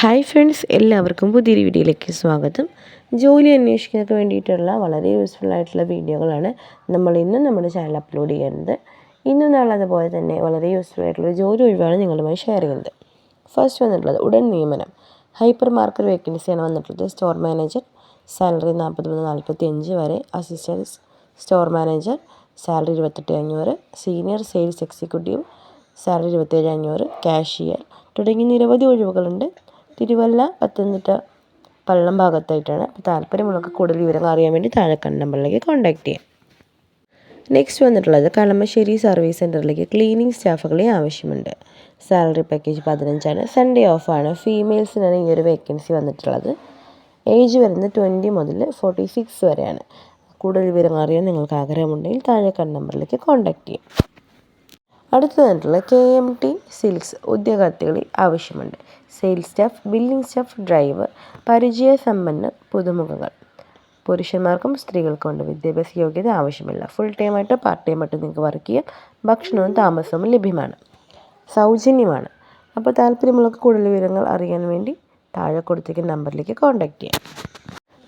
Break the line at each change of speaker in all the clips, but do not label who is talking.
Hi friends എല്ലാവർക്കും പുതിയൊരു വീഡിയോയിലേക്ക് സ്വാഗതം. ജോലി അന്വേഷിക്കുന്നതിന് വേണ്ടിയിട്ടുള്ള വളരെ യൂസ്ഫുൾ ആയിട്ടുള്ള വീഡിയോകളാണ് നമ്മൾ ഇന്നും നമ്മുടെ ചാനൽ അപ്ലോഡ് ചെയ്യുന്നത്. ഇന്നും നാളെ അതുപോലെ തന്നെ വളരെ യൂസ്ഫുൾ ആയിട്ടുള്ള ജോലി ഒഴിവാണ് നിങ്ങളുമായി ഷെയർ ചെയ്യുന്നത്. ഫസ്റ്റ് വന്നിട്ടുള്ളത് ഉടൻ നിയമനം. ഹൈപ്പർ മാർക്കറ്റ് വേക്കൻസിയാണ് വന്നിട്ടുള്ളത്. സ്റ്റോർ മാനേജർ സാലറി നാൽപ്പത്തി മൂന്ന് നാൽപ്പത്തി അഞ്ച് വരെ. അസിസ്റ്റൻസ് സ്റ്റോർ മാനേജർ സാലറി ഇരുപത്തെട്ട് അഞ്ഞൂറ്. സീനിയർ സെയിൽസ് എക്സിക്യൂട്ടീവ് സാലറി ഇരുപത്തേഴ് അഞ്ഞൂറ്. കാഷ്യർ തുടങ്ങി നിരവധി ഒഴിവുകളുണ്ട്. തിരുവല്ല പത്തനംതിട്ട പള്ളം ഭാഗത്തായിട്ടാണ്. അപ്പോൾ താല്പര്യമുള്ളവർക്ക് കൂടുതൽ വിവരങ്ങൾ അറിയാൻ വേണ്ടി താഴെ കണ്ട നമ്പറിലേക്ക് കോൺടാക്ട് ചെയ്യാം. നെക്സ്റ്റ് വന്നിട്ടുള്ളത് കളമശ്ശേരി സർവീസ് സെന്ററിലേക്ക് ക്ലീനിങ് സ്റ്റാഫുകളെ ആവശ്യമുണ്ട്. Salary package പതിനഞ്ചാണ്. സൺഡേ ഓഫാണ് ഫീമെയിൽസിനാണ് ഈ ഒരു വേക്കൻസി വന്നിട്ടുള്ളത്. ഏജ് വരുന്നത് ട്വന്റി മുതൽ ഫോർട്ടി സിക്സ് വരെയാണ്. കൂടുതൽ വിവരങ്ങൾ അറിയാൻ നിങ്ങൾക്ക് ആഗ്രഹമുണ്ടെങ്കിൽ താഴെ കണ്ട നമ്പറിലേക്ക് കോൺടാക്ട് ചെയ്യാം. അടുത്തതായിട്ടുള്ള കെ എം ടി സിൽക്സ് ഉദ്യോഗാർത്ഥികളിൽ ആവശ്യമുണ്ട്. Sales staff billing staff driver പരിചയസമ്പന്നർ പുതുമുഖങ്ങൾ. പുരുഷന്മാർക്കും സ്ത്രീകൾക്കും ഉണ്ട് വിദ്യാഭ്യാസ യോഗ്യത ആവശ്യമില്ല. ഫുൾ ടൈം ആയിട്ട് പാർട്ട് ടൈം ആയിട്ട് നിങ്ങൾക്ക് വർക്ക് ചെയ്യാം. ഭക്ഷണവും താമസവും ലഭ്യമാണ്. സൗജന്യമാണ്. അപ്പോൾ താല്പര്യമുള്ളവർക്ക് കൂടുതൽ വിവരങ്ങൾ അറിയാൻ വേണ്ടി താഴെ കൊടുത്തിരിക്കുന്ന നമ്പറിലേക്ക് കോൺടാക്ട് ചെയ്യാം.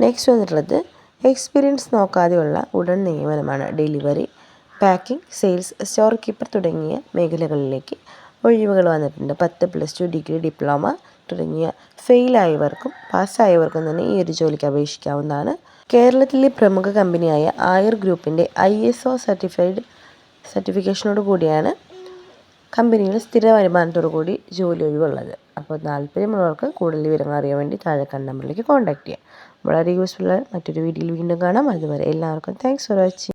നെക്സ്റ്റ് വന്നിട്ടുള്ളത് എക്സ്പീരിയൻസ് നോക്കാതെയുള്ള ഉടൻ നിയമനമാണ്. Delivery packing sales store keeper തുടങ്ങിയ മേഖലകളിലേക്ക് ഒഴിവുകൾ വന്നിട്ടുണ്ട്. പത്ത് പ്ലസ് ടു ഡിഗ്രി ഡിപ്ലോമ തുടങ്ങിയ ഫെയിലായവർക്കും പാസ്സായവർക്കും തന്നെ ഈ ഒരു ജോലിക്ക് അപേക്ഷിക്കാവുന്നതാണ്. കേരളത്തിലെ പ്രമുഖ കമ്പനിയായ ആയർ ഗ്രൂപ്പിന്റെ ഐ എസ് ഒ സർട്ടിഫൈഡ് സർട്ടിഫിക്കേഷനോട് കൂടിയാണ് കമ്പനിയിൽ സ്ഥിര വരുമാനത്തോടു കൂടി ജോലി ഒഴിവുള്ളത്. അപ്പോൾ താല്പര്യമുള്ളവർക്ക് കൂടുതൽ വിവരങ്ങൾ അറിയാൻ വേണ്ടി താഴെ കണ്ട നമ്പറിലേക്ക് കോൺടാക്ട് ചെയ്യാം. വളരെ യൂസ്ഫുൾ മറ്റൊരു വീഡിയോയിൽ വീണ്ടും കാണാം. അതുവരെ എല്ലാവർക്കും താങ്ക്സ് ഫോർ വാച്ചിങ്